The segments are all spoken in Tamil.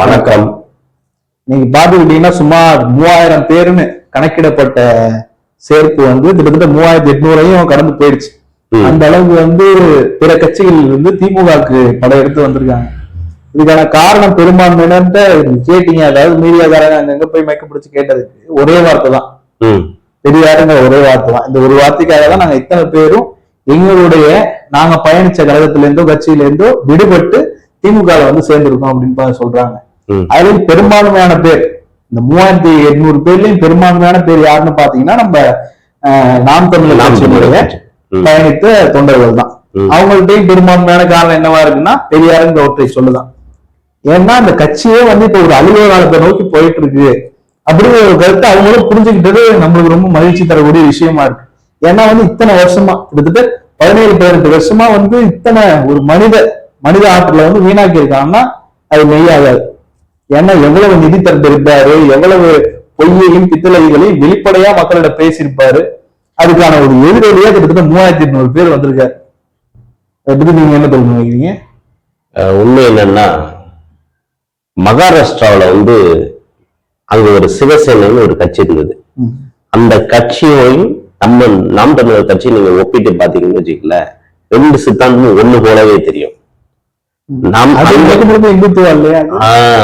வணக்கம். நீங்க பாத்துக்கிட்டீங்கன்னா சுமார் மூவாயிரம் பேருன்னு கணக்கிடப்பட்ட சேர்ப்பு வந்து கிட்டத்தட்ட மூவாயிரத்தி எட்நூறையும் கடந்து போயிடுச்சு. அந்த அளவுக்கு வந்து பிற கட்சிகள் வந்து திமுகவுக்கு படையெடுத்து வந்திருக்காங்க. இதுக்கான காரணம் பெரும்பான்மையினர்கிட்ட கேட்டீங்க. அதாவது மீடியாக்காரங்க அங்கங்க போய் மயக்க பிடிச்சு கேட்டதுக்கு ஒரே வார்த்தை தான். ம். பெரியாருங்கிற ஒரே வார்த்தை தான். இந்த ஒரு வார்த்தைக்காக தான் நாங்க இத்தனை பேரும் எங்களுடைய நாங்க பயணிச்ச கழகத்துல இருந்தோ கட்சியில இருந்தோ விடுபட்டு திமுக வந்து சேர்ந்திருக்கோம் அப்படின்னு சொல்றாங்க. ம். அதுலயும் பெரும்பான்மையான பேர். இந்த மூவாயிரத்தி எட்நூறு பேர்லயும் பெரும்பான்மையான பேர் யாருன்னு பாத்தீங்கன்னா நம்ம அஹ், நாம் தமிழர் கட்சியினுடைய. பயணித்த தொண்டர்கள் தான். அவங்கள்ட்டையும் பெரும்பான்மையான காரணம் என்னவா இருக்குன்னா பெரியாருங்கிற ஒற்றை சொல்லுதான். ஏன்னா அந்த கட்சியே வந்து இப்ப ஒரு அலுவலக காலத்தை நோக்கி போயிட்டு இருக்கு அப்படிங்கிற ஒரு கருத்தை அவங்களும் புரிஞ்சுக்கிட்டது நம்மளுக்கு ரொம்ப மகிழ்ச்சி தரக்கூடிய விஷயமா இருக்கு. ஏன்னா வந்து இத்தனை வருஷமா கிட்டத்தட்ட பதினேழு பதினெட்டு வருஷமா வந்து இத்தனை ஒரு மனித மனித ஆற்றல வந்து வீணாக்கி இருக்காங்கன்னா அது மெய்யாகாது ஏன்னா எவ்வளவு நிதி திரட்டிருப்பாரு எவ்வளவு பொய்யையும் பித்தளைகளையும் வெளிப்படையா மக்களிடம் பேசியிருப்பாரு. அதுக்கான ஒரு எதிரொலியா கிட்டத்தட்ட மூவாயிரத்தி எட்நூறு பேர் வந்திருக்காரு. பத்தி நீங்க என்ன தோணு நினைக்கிறீங்க? உண்மை என்னன்னா மகாராஷ்டிராவுல வந்து அங்க ஒரு சிவசேனைன்னு ஒரு கட்சி இருந்தது. அந்த கட்சியோடையும் நம்ம நாம் தமிழர் கட்சி நீங்க ஒப்பிட்டு பாத்தீங்கன்னு வச்சுக்கல ரெண்டு சித்தாந்தமும் ஒண்ணு போலவே தெரியும்.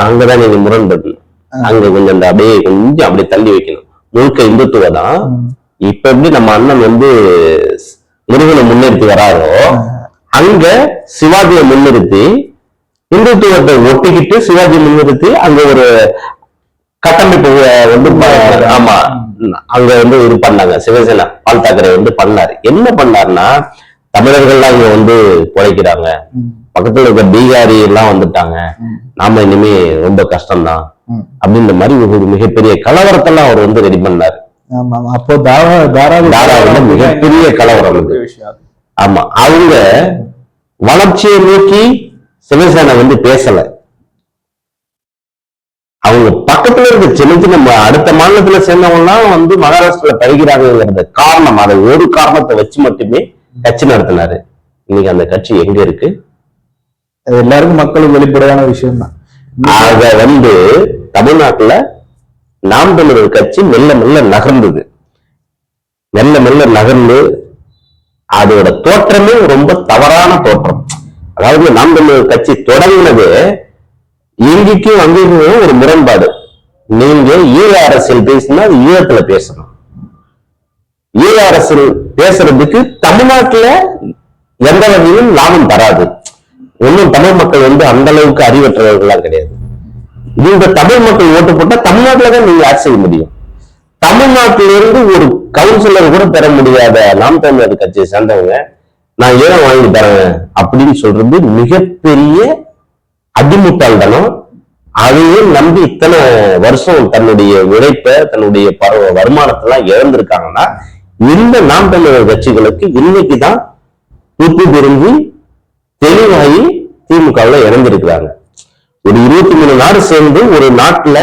அங்கதான் நீங்க முரண்படணும் அங்க கொஞ்சம் அந்த அப்படியே கொஞ்சம் அப்படியே தள்ளி வைக்கணும். முழுக்க இந்துத்துவ தான். இப்ப எப்படி நம்ம அண்ணன் வந்து முருகனை முன்னிறுத்தி வராரோ அங்க சிவாஜியை முன்னிறுத்தி இந்துத்துவத்தை ஒட்டிக்கிட்டு சிவாஜி முன்னிறுத்தி அங்க ஒரு கட்டமைப்பு வந்து ஆமா. அங்க வந்து இது பண்ணாங்க. சிவசேனா பால் தாக்கரே வந்து பண்ணாரு. என்ன பண்ணாருன்னா தமிழர்கள்லாம் இங்க வந்து பிழைக்கிறாங்க. பக்கத்துல இருக்க பீகாரி எல்லாம் வந்துட்டாங்க. நாம இனிமே ரொம்ப கஷ்டம்தான். அப்படின்ற மாதிரி ஒரு மிகப்பெரிய கலவரத்தெல்லாம் அவர் வந்து ரெடி பண்ணாரு. அப்போ தாரா தாராவி தாராவில மிகப்பெரிய கலவரம் அது. ஆமா அவங்க வளர்ச்சியை நோக்கி சிவசேனை வந்து பேசல அவங்க பக்கத்துல இருக்க சின்ன சின்ன அடுத்த மாநிலத்துல சேர்ந்தவங்கலாம் வந்து மகாராஷ்டிரால படிக்கிறாங்கிறத காரணம் அதை ஒரு காரணத்தை வச்சு மட்டுமே கட்சி நடத்தினாரு இன்னைக்கு அந்த கட்சி எங்க இருக்கு அது எல்லாருக்கும் மக்களுக்கு வெளிப்படையான விஷயம் தான் ஆக வந்து தமிழ்நாட்டுல நாம் தமிழர் கட்சி மெல்ல மெல்ல நகர்ந்தது. மெல்ல மெல்ல நகர்ந்து அதோட தோற்றமே ரொம்ப தவறான தோற்றம். அதாவது நாம் தமிழர் கட்சி தொடங்கினது இங்கிக்கும் அங்கிருக்கும் ஒரு முரண்பாடு. நீங்க ஈழ அரசியல் பேசினா அது ஈழத்துல பேசணும். ஈழ அரசியல் பேசுறதுக்கு தமிழ்நாட்டுல எந்த வகையிலும் லாபம் தராது. ஒன்றும் தமிழ் மக்கள் வந்து அந்த அளவுக்கு அறிவற்றவர்கள்லாம் கிடையாது. இந்த தமிழ் மக்கள் ஓட்டு போட்டா தமிழ்நாட்டில் தான் நீங்க ஆட்சி செய்ய முடியும். தமிழ்நாட்டில இருந்து ஒரு கவுன்சிலர் கூட பெற முடியாத நாம் தமிழர் கட்சியை சேர்ந்தவங்க நான் ஏன் வாங்கி தரேன் அப்படின்னு சொல்றது மிகப்பெரிய அடிமுட்டாள்தனம் அதையும் நம்பி இத்தனை வருஷம் தன்னுடைய உழைப்ப தன்னுடைய பர- வருமானத்தெல்லாம் இழந்திருக்காங்கன்னா இந்த நாம் தமிழர் கட்சிகளுக்கு இன்னைக்குதான் புத்து தெரிஞ்சு தெளிவாகி திமுகவுல இறந்திருக்கிறாங்க. ஒரு இருபத்தி மூணு நாடு சேர்ந்து ஒரு நாட்டுல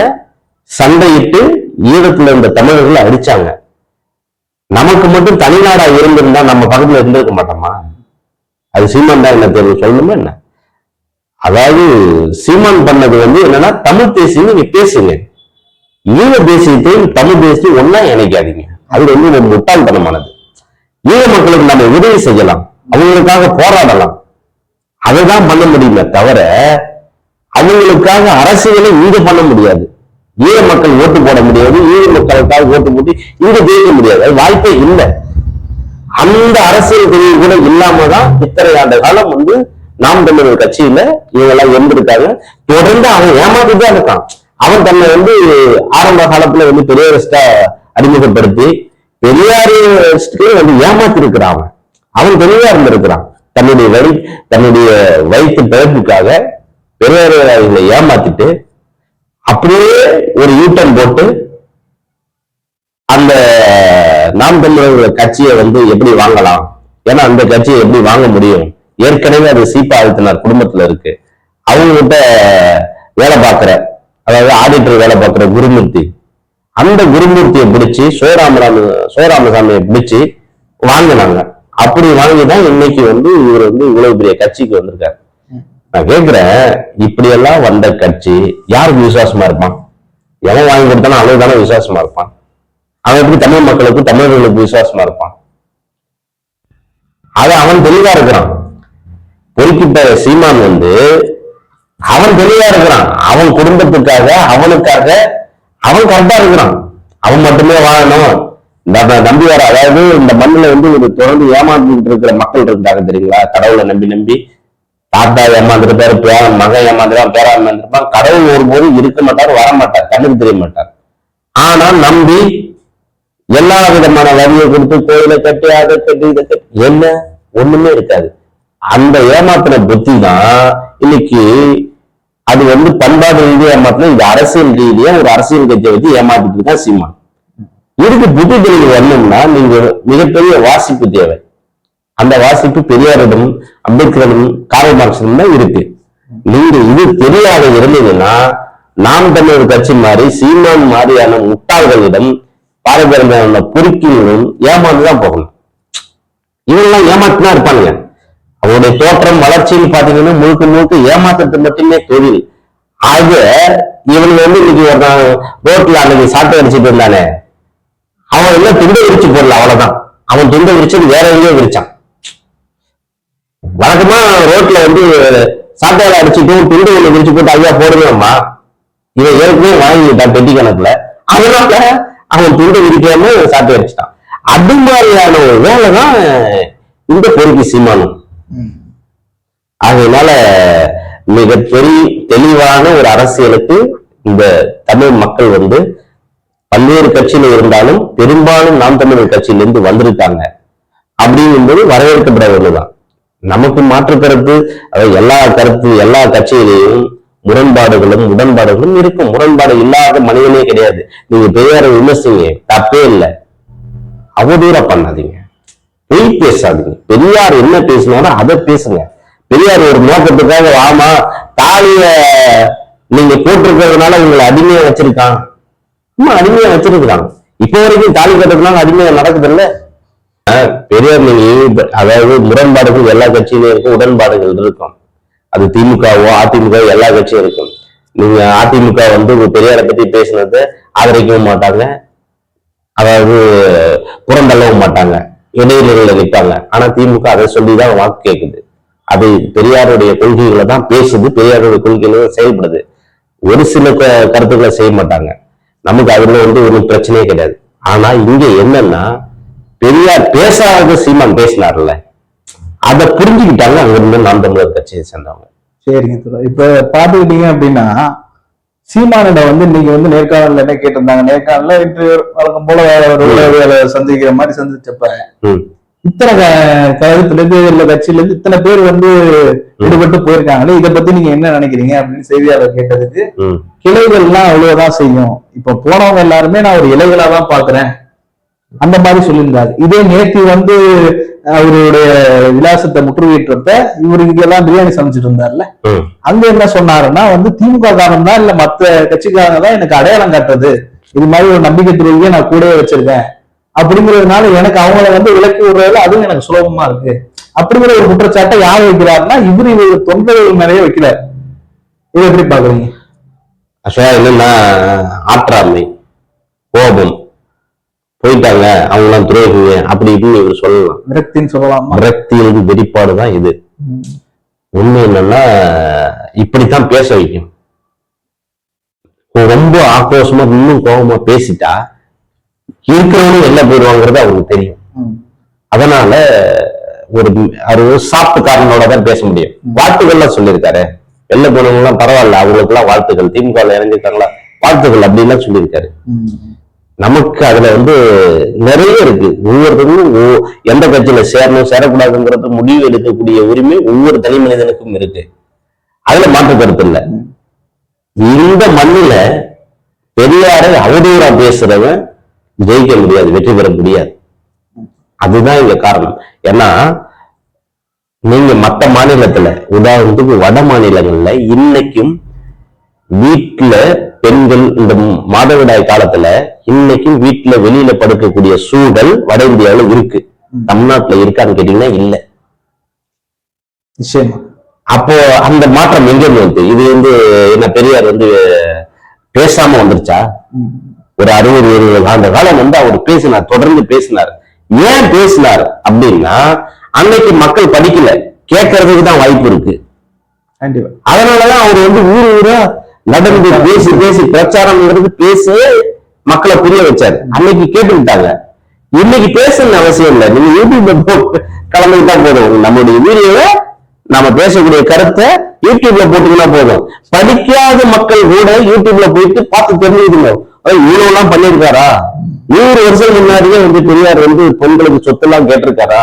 சண்டையிட்டு ஈழத்துல இருந்த தமிழர்களை அடிச்சாங்க. நமக்கு மட்டும் தனிநாடா இருந்திருந்தா நம்ம பக்கத்துல இருந்திருக்க மாட்டோமா? அது சீமான் தான் என்ன தெரியும் சொல்லணுமா என்ன? அதாவது சீமான் பண்ணது வந்து என்னன்னா தமிழ் தேசியம் நீங்க பேசுங்க. ஈழ தேசியத்தையும் தமிழ் தேசியத்தையும் ஒன்னா இணைக்காதீங்க. அது வந்து ஒரு முட்டாள்தனமானது. ஈழ மக்களுக்கு நம்ம உதவி செய்யலாம். அவங்களுக்காக போராடலாம். அதுதான் பண்ண முடியுமே தவிர அவங்களுக்காக அரசியலை இங்க பண்ண முடியாது. ஈழ மக்கள் ஓட்டு போட முடியாது ஈழ மக்களுக்காக ஓட்டு போட்டு இங்க ஜெயிக்க முடியாது. அது வாய்ப்பே இல்லை. அந்த அரசியல் பிரிவு கூட இல்லாம தான் இத்தனை ஆண்டு காலம் வந்து நாம் தமிழர் கட்சியில இவங்கெல்லாம் இருந்திருக்காங்க. தொடர்ந்து அவன் ஏமாத்திட்டு தான் இருக்கான். அவன் தன்னை வந்து ஆரம்ப காலத்துல வந்து பெரியாரிஸ்டா அறிமுகப்படுத்தி பெரியாரிஸ்டுக்கு வந்து ஏமாத்தி இருக்கிறான் அவன். அவன் தெளிவா இருந்திருக்கிறான். தன்னுடைய வழி தன்னுடைய வயிற்று பிறப்புக்காக பெரியாரை ஏமாத்திட்டு அப்படியே ஒரு யூட்டன் போட்டு அந்த நாம் தமிழர்கள் கட்சியை வந்து எப்படி வாங்கலாம்? ஏன்னா அந்த கட்சியை எப்படி வாங்க முடியும்? ஏற்கனவே அது சீப்பா அழுத்தினார் குடும்பத்துல இருக்கு. அவங்க கிட்ட வேலை பார்க்கிற அதாவது ஆடிட்டர் வேலை பார்க்கிற குருமூர்த்தி அந்த குருமூர்த்தியை பிடிச்சி சோராமராம சோராமசாமியை பிடிச்சி வாங்கினாங்க. அப்படி வாங்கி தான் இன்னைக்கு வந்து இவர் வந்து இவ்வளவு பெரிய கட்சிக்கு வந்திருக்காரு. நான் கேக்குறேன் இப்படி எல்லாம் வந்த கட்சி யாருக்கு விசுவாசமா இருப்பான்? எவன் வாங்கி கொடுத்தாலும் அவனுக்கு தானே விசுவாசமா இருப்பான்? அவன் எப்படி தமிழ் மக்களுக்கு தமிழர்களுக்கு விசுவாசமா இருப்பான்? அது அவன் தெளிவா இருக்கிறான். பொறுப்பிட்ட சீமான் வந்து அவன் தெளிவா இருக்கிறான். அவன் குடும்பத்துக்காக அவனுக்காக அவன் கரெக்டா இருக்கிறான். அவன் மட்டுமே வாழணும். நம்ம நம்பி வர அதாவது இந்த மண்ணுல வந்து ஒரு தொடர்ந்து ஏமாந்துட்டு இருக்கிற மக்கள் இருக்காங்க தெரியுங்களா? கடவுளை நம்பி நம்பி. தாத்தா ஏமாந்துருப்பாரு பேரன் மகன் ஏமாந்துருப்பான் பேரா ஏமாந்துருப்பான் கடவுள் ஒருபோதும் இருக்க மாட்டார் வர மாட்டார் கண்ணுக்கு தெரிய மாட்டார். ஆனா நம்பி எல்லா விதமான வரியை கொடுத்து கோயிலை கட்டி அதை கட்டி இதை கட்டி என்ன? ஒண்ணுமே இருக்காது. அந்த ஏமாத்தின புத்தி தான் இன்னைக்கு அது வந்து பண்பாடு ரீதியாக ஏமாத்தின இந்த அரசியல் ரீதியா ஒரு அரசியல் கட்சியை வச்சு ஏமாத்திட்டு இருக்கா சீமான். இதுக்கு புத்தி தெளிவு வரணும்னா நீங்க மிகப்பெரிய வாசிப்பு தேவை. அந்த வாசிப்பு பெரியாரிடம் அம்பேத்கரிடம் காரல் மார்க்சிடம் தான் இருக்கு. நீங்க இது தெரியாத இருந்ததுன்னா நாம் தமிழர் கட்சி மாதிரி சீமான் மாதிரியான முட்டாள்களிடம் பாரம்பரியமான பொறுக்கிகளும் ஏமாந்துதான் போகணும். இவங்கெல்லாம் ஏமாத்தினா இருப்பானுங்க. அவருடைய தோற்றம் வளர்ச்சின்னு பாத்தீங்கன்னா முழுக்க முழுக்க ஏமாத்தத்தை மட்டுமே தொழில். ஆக இவனுங்க வந்து இன்னைக்கு ஒருத்தன் ரோட்ல அன்னைக்கு சாட்டை அடிச்சுட்டு இருந்தானே. அவன் எல்லாம் துண்டை விரிச்சு போடல அவ்வளவுதான். அவன் துண்டை விரிச்சது வேற எங்கேயோ விரிச்சான். வழக்கமா ரோட்ல வந்து சாட்டையில அடிச்சுட்டு துண்டு ஒண்ணு விரிச்சு போட்டு ஐயா போடுவேம்மா இவன் ஏற்கனவே வாங்கிட்டான் பெட்டி கணக்குல அதனால அவன் துண்டை விரிக்காம சாட்டை அடிச்சிட்டான். அது மாதிரியான ஒரு வேலைதான் இந்த பொறுக்கி சீமானும் அதனால மிகப்பெரிய தெளிவான ஒரு அரசியலுக்கு இந்த தமிழ் மக்கள் வந்து பல்வேறு கட்சியில இருந்தாலும் பெரும்பாலும் நாம் தமிழர் கட்சியிலிருந்து வந்திருக்காங்க. அப்படிங்கும்போது வரவேற்கப்பட ஒண்ணுதான் நமக்கு மாற்று கருத்து அதாவது எல்லா கருத்து எல்லா கட்சியிலையும் முரண்பாடுகளும் உடன்பாடுகளும் இருக்கும். முரண்பாடு இல்லாத மனிதனே கிடையாது. நீங்க பெரியாரை விமர்சிங்க தப்பே இல்லை. அவதூறா பண்ணாதீங்க. பொய் பேசாதீங்க. பெரியார் என்ன பேசினாரோ அதை பேசுங்க. பெரியார் ஒரு நோக்கத்துக்காக ஆமா தாலிய நீங்க போட்டிருக்கிறதுனால உங்களை அடிமையா வச்சிருக்கான். இன்னும் அடிமையா வச்சிருக்கிறாங்க. இப்போ வரைக்கும் தாலி கட்டுறதுனால அடிமையா நடக்குது இல்ல பெரியார் நீங்க அதாவது முரண்பாடுகள் எல்லா கட்சியிலும் இருக்கும் உடன்பாடுகள் இருக்கும். அது திமுகவோ அதிமுகவோ எல்லா கட்சியும் இருக்கும். நீங்க அதிமுக வந்து பெரியாரை பத்தி பேசினதை ஆதரிக்கவும் மாட்டாங்க. அதாவது புறந்தள்ளவும் மாட்டாங்க. இடைநிலையில நிற்பாங்க ஆனா திமுக அதை சொல்லிதான் வாக்கு கேட்குது அது பெரியாருடைய கொள்கைகளை தான் பேசுது. பெரியாருடைய கொள்கைகளை தான் செயல்படுது. ஒரு சில கருத்துக்களை செய்ய மாட்டாங்க. நமக்கு அதுல வந்து ஒன்றும் பிரச்சனையே கிடையாது. ஆனா இங்க என்னன்னா பெரியார் பேசாத சீமான் பேசினார்ல. அதை புரிஞ்சுக்கிட்டாங்க அங்க இருந்து நாம் தமிழர் கட்சியை சேர்ந்தவங்க. சரிங்க இப்ப பாத்துக்கிட்டீங்க அப்படின்னா சீமானிடம் வந்து நீங்க வந்து நேர்காணல்ல என்ன கேட்டிருந்தாங்க? நேர்காணல்ல இன்று வழக்கம் போல ஒரு சந்திக்கிற மாதிரி சந்திச்சப்ப ம். இத்தனை இல்ல கட்சியில இருந்து இத்தனை பேர் வந்து ஈடுபட்டு போயிருக்காங்களே இதை பத்தி நீங்க என்ன நினைக்கிறீங்க அப்படின்னு செய்தியாளர் கேட்டதுக்கு கிளைகள்லாம் அவ்வளவுதான் செய்யும். இப்ப போனவங்க எல்லாருமே நான் ஒரு இலைகளா தான் பாக்குறேன் அந்த மாதிரி சொல்லியிருந்தாரு. இதே நேத்தி வந்து அவருடைய விலாசத்தை முற்றுகையிட்டப்ப இவர் இங்கெல்லாம் பிரியாணி சமைச்சிட்டு இருந்தார்ல. அங்க என்ன சொன்னாருன்னா வந்து திமுக காரன் தான் இல்ல மத்த கட்சிக்காரங்க தான் எனக்கு அடையாளம் காட்டுறது. இது மாதிரி ஒரு நம்பிக்கை துறவியை நான் கூடவே வச்சிருக்கேன். அப்படிங்கிறதுனால எனக்கு அவங்கள வந்து விலக்கி விடுறதுல அதுவும் எனக்கு சுலபமா இருக்கு. அப்படிங்கிற ஒரு குற்றச்சாட்டை யார் வைக்கிறாருன்னா இவர் இவர் தொண்டர்கள் நிறைய வைக்கிறார். இதை எப்படி பாக்குறீங்க ஆக்சுவலா என்னன்னா ஆற்றாமை கோபம். போயிட்டாங்க அவங்களாம் துரோகிங்க அப்படி இப்படின்னு இவர் சொல்லலாம். விரக்தின்னு சொல்லலாமா? விரக்தியின் வெளிப்பாடு தான் இது. உண்மை என்னன்னா இப்படித்தான் பேச வைக்கும் ரொம்ப ஆக்ரோஷமா இன்னும் கோபமா பேசிட்டா இருக்கிறவனும் வெளில போயிடுவாங்கிறது அவங்களுக்கு தெரியும். அதனால ஒரு ஒரு சாப்பிட்டுக்காரனோட தான் பேச முடியும். வாழ்த்துக்கள்லாம் சொல்லியிருக்காரு. வெளில போனவங்க எல்லாம் பரவாயில்ல அவங்களுக்கு எல்லாம் வாழ்த்துக்கள். திமுக இறங்கிருக்காங்களா வாழ்த்துக்கள் அப்படின்லாம் சொல்லியிருக்காரு. நமக்கு அதுல வந்து நிறைய இருக்கு. ஒவ்வொருத்தருக்கும் ஒவ்வொ- எந்த கட்சியில சேரணும் சேரக்கூடாதுங்கிறது முடிவு எடுக்கக்கூடிய உரிமை ஒவ்வொரு தனி மனிதனுக்கும் இருக்கு. அதுல மாற்று கருத்து இல்ல. இந்த மண்ணுல பெரியாரை அவதூறா பேசுறவன் ஜெயிக்க முடியாது வெற்றி பெற முடியாது. அதுதான் இங்க காரணம். ஏன்னா நீங்க மத்த மாநிலத்துல உதாரணத்துக்கு வட மாநிலங்கள்ல இன்னைக்கும் வீட்டுல பெண்கள் இந்த மாதவிடாய் காலத்துல இன்னைக்கும் வீட்டுல வெளியில படுக்கக்கூடிய சூழல் வட இந்தியாவுல இருக்கு. தமிழ்நாட்டுல இருக்கான்னு கேட்டீங்கன்னா இல்ல. நிச்சயமா. அப்போ அந்த மாற்றம் எங்க இருந்து வந்து இது வந்து என்ன பெரியார் வந்து பேசாம வந்துருச்சா? ஒரு அறுபது எழுபது ஆண்டு காலம் வந்து அவர் பேசினார் தொடர்ந்து பேசினார். ஏன் பேசினார் அப்படின்னா அன்னைக்கு மக்கள் படிக்கல. கேட்கறதுக்கு தான் வாய்ப்பு இருக்கு. அதனாலதான் அவர் வந்து ஊர் ஊரா நடந்து பேசி பேசி பிரச்சாரம்ங்கிறது பேசி மக்களை புரிய வச்சாரு. அன்னைக்கு கேட்டுக்கிட்டாங்க. இன்னைக்கு பேசணும்னு அவசியம் இல்லை. நீங்க யூடியூப்ல கலந்துக்கிட்டா போதும். நம்மளுடைய வீடியோவை நாம பேசக்கூடிய கருத்தை யூடியூப்ல போட்டுக்கினா போதும். படிக்காத மக்கள் கூட யூடியூப்ல போயிட்டு பார்த்து தெரிஞ்சுக்கணும். இவ்வளவு எல்லாம் பண்ணிருக்காரா நூறு வருஷம் முன்னாடியே வந்து பெரியார் வந்து பெண்களுக்கு சொத்து எல்லாம் கேட்டிருக்காரா?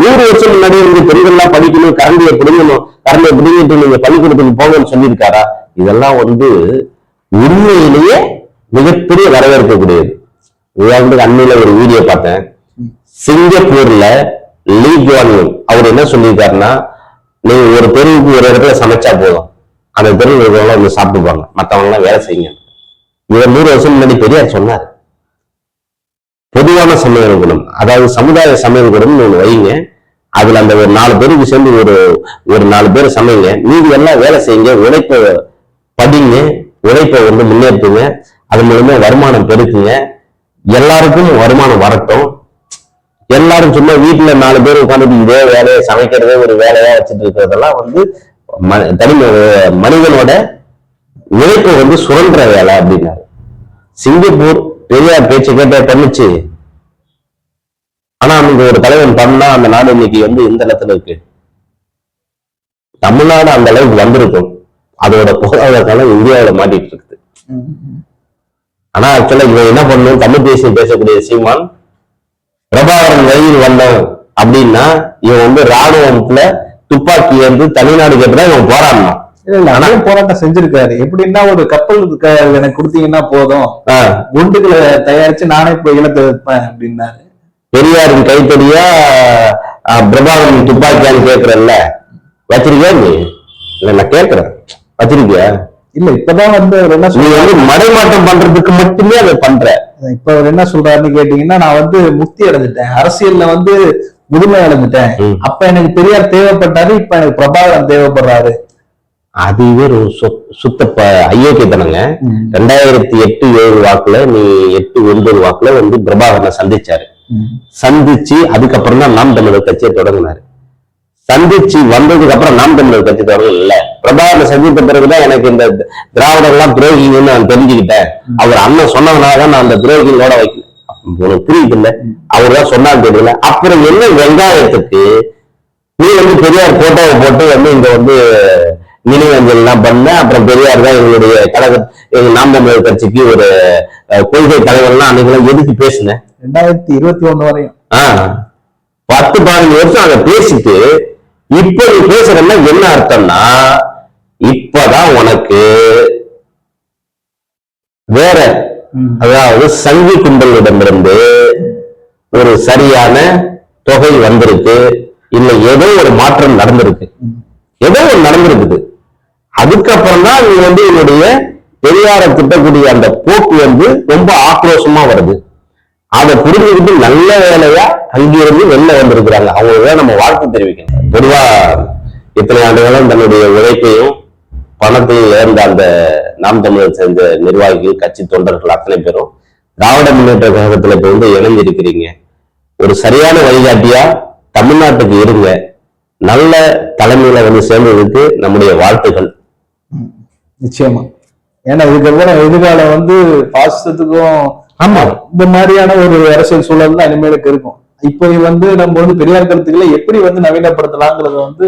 நூறு வருஷம் முன்னாடியே வந்து பெண்கள் எல்லாம் படிக்கணும் கரண்டியை பிடிங்கணும் கரண்டியை பிடிங்கிட்டு நீங்க பள்ளிக்கூடத்துக்கு போங்கன்னு சொல்லியிருக்காரா? இதெல்லாம் வந்து உண்மையிலேயே மிகப்பெரிய வரவேற்கக்கூடியது உதாரணத்துக்கு அண்மையில ஒரு வீடியோ பார்த்தேன். சிங்கப்பூர்ல லீ குவான் அவர் என்ன சொல்லியிருக்காருன்னா நீங்க ஒரு தெருவுக்கு ஒரு இடத்துல சமைச்சா போதும். அந்த தெருவில் இருக்கிறவங்க வந்து சாப்பிட்டுப்பாங்க. மத்தவங்க எல்லாம் வேலை செய்யுங்க. இவர் நூறு வருஷம் முன்னாடி பெரியார் சொன்னார். பொதுவான சமையல் குணம் அதாவது சமுதாய சமையல் குணம்னு ஒன்று வைங்க. அதுல அந்த ஒரு நாலு பேருக்கு சேர்ந்து ஒரு ஒரு நாலு பேர் சமைங்க. நீங்க எல்லாம் வேலை செய்யுங்க. உழைப்பை படிங்க. உழைப்பை வந்து முன்னேற்றுங்க. அது மூலமா வருமானம் பெருக்குங்க. எல்லாருக்கும் வருமானம் வரட்டும். எல்லாரும் சும்மா வீட்டுல நாலு பேர் உட்காந்துட்டு இதே வேலையை சமைக்கிறதே ஒரு வேலையா வச்சுட்டு இருக்கிறதெல்லாம் வந்து ம- தனி மனிதனோட உழைப்பு வந்து சுரண்டுற வேலை அப்படின்னாரு. சிங்கப்பூர் பெரியார் பேச்சு கேட்ட பண்ணுச்சு ஆனா அங்க ஒரு தலைவன் பண்ணா அந்த நாடு இன்னைக்கு வந்து இந்த இடத்துல இருக்கு. தமிழ்நாடு அந்த அளவுக்கு வந்திருக்கும். அதோட பொருளாதாரம் இந்தியாவில மாட்டிட்டு இருக்குது. ஆனா ஆக்சுவலா இவன் என்ன பண்ணணும்? தமிழ் தேசியம் பேசக்கூடிய சீமான் பிரபாகரன் வழியில் வந்தவன் அப்படின்னா இவன் வந்து ராணுவத்துல துப்பாக்கி வந்து தமிழ்நாடு கேட்டுதான் இவன் போராடணும் இல்ல ஆனாலும் போராட்டம் செஞ்சிருக்காரு. எப்படின்னா ஒரு கப்பல் எனக்கு கொடுத்தீங்கன்னா போதும். குண்டுகளை தயாரிச்சு நானே போய் இனத்தை வைப்பேன் அப்படின்னாரு. பெரியாரின் கைத்தடியா பிரபாகரன் துப்பாக்கியான்னு கேக்குறல்ல வச்சிருக்கியா நீ? இல்ல நான் கேக்குறேன் வச்சிருக்கியா? இல்ல இப்பதான் வந்து அவர் என்ன நீ வந்து மடைமாற்றம் பண்றதுக்கு மட்டுமே அதை பண்ற. இப்ப அவர் என்ன சொல்றாருன்னு கேட்டீங்கன்னா நான் வந்து முக்தி அடைஞ்சிட்டேன். அரசியல்ல வந்து முதுமை அடைஞ்சிட்டேன். அப்ப எனக்கு பெரியார் தேவைப்பட்டாரு இப்ப எனக்கு பிரபாகரன் தேவைப்படுறாரு. அது ஒரு சொ- சுத்த அயோக்கியத்தனங்க ரெண்டாயிரத்தி எட்டு ஏழு வாக்குல நீ எட்டு ஒன்பது வாக்குல வந்து பிரபாகரனை சந்திச்சாரு. சந்திச்சு அதுக்கப்புறம் தான் நாம் தமிழர் கட்சியை தொடங்கினாரு. சந்திச்சு வந்ததுக்கு அப்புறம் நாம் தமிழர் கட்சி தொடங்கல. பிரபாகரனை சந்தித்த பிறகுதான் எனக்கு இந்த திராவிடர் எல்லாம் துரோகிங்கன்னு நான் தெரிஞ்சுக்கிட்டேன். அவர் அண்ணன் சொன்னதுனால தான் நான் அந்த துரோகிகளோட வைக்கல உனக்கு புரியுது இல்ல அவர் தான் சொன்னான்னு தெரியல. அப்புறம் என்ன வெங்காயத்துக்கு நீ வந்து பெரியார் போட்டோவை போட்டு வந்து இங்க வந்து நினைவஞ்சல் எல்லாம் பண்ண அப்புறம் பெரியார் தான் எங்களுடைய கழக எங்க நாம் தமிழர் கட்சிக்கு ஒரு கொள்கை தலைவர்லாம் அன்னைக்கு எதுக்கு பேசுனேன் ரெண்டாயிரத்தி இருபத்தி ஒண்ணு வரையும். ஆஹ் பத்து பதினஞ்சு வருஷம் அதை பேசிட்டு இப்ப நீ பேசுறன்னா என்ன அர்த்தம்னா இப்பதான் உனக்கு வேற அதாவது சங்கி கும்பலிடமிருந்து ஒரு சரியான தொகை வந்திருக்கு. இல்ல ஏதோ ஒரு மாற்றம் நடந்திருக்கு. ஏதோ ஒரு நடந்திருக்குது. அதுக்கப்புறம் தான் இவங்க வந்து என்னுடைய பெரியார திட்டக்கூடிய அந்த போக்கு வந்து ரொம்ப ஆக்ரோஷமா வருது. அதை புரிஞ்சுக்கிட்டு நல்ல வேலையா அங்கிருந்து வெளில வந்திருக்கிறாங்க. அவங்களுக்கு நம்ம வாழ்த்து தெரிவிக்கணும் பொதுவா இத்தனை ஆண்டுகளும் தன்னுடைய உழைப்பையும் பணத்தையும் இழந்த அந்த நாம் தமிழர் சேர்ந்த நிர்வாகிகள் கட்சி தொண்டர்கள் அத்தனை பேரும் திராவிட முன்னேற்ற கழகத்துல இப்ப வந்து இணைஞ்சிருக்கிறீங்க. ஒரு சரியான வழிகாட்டியா தமிழ்நாட்டுக்கு இருங்க. நல்ல தலைமையில வந்து சேர்ந்ததுக்கு நம்முடைய வாழ்த்துக்கள் நிச்சயமா. ஏன்னா இதுக்கப்புறம் எதிர்காலம் வந்து பாசிசத்துக்கும் ஆமா. இந்த மாதிரியான ஒரு அரசியல் சூழல் தான் இனிமேலுக்கு இருக்கும். இப்போ வந்து நம்ம வந்து பெரியார் கருத்துக்களை எப்படி வந்து நவீனப்படுத்தலாங்கிறத வந்து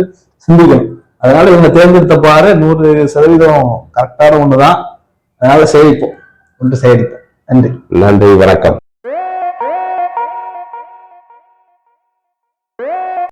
சிந்திக்கணும். அதனால இவங்க தேர்ந்தெடுத்த பாரு நூறு சதவீதம் கரெக்டான ஒண்ணுதான். அதனால சேவிப்போம் ஒன்று சேவிப்போம் நன்றி. நன்றி வணக்கம்.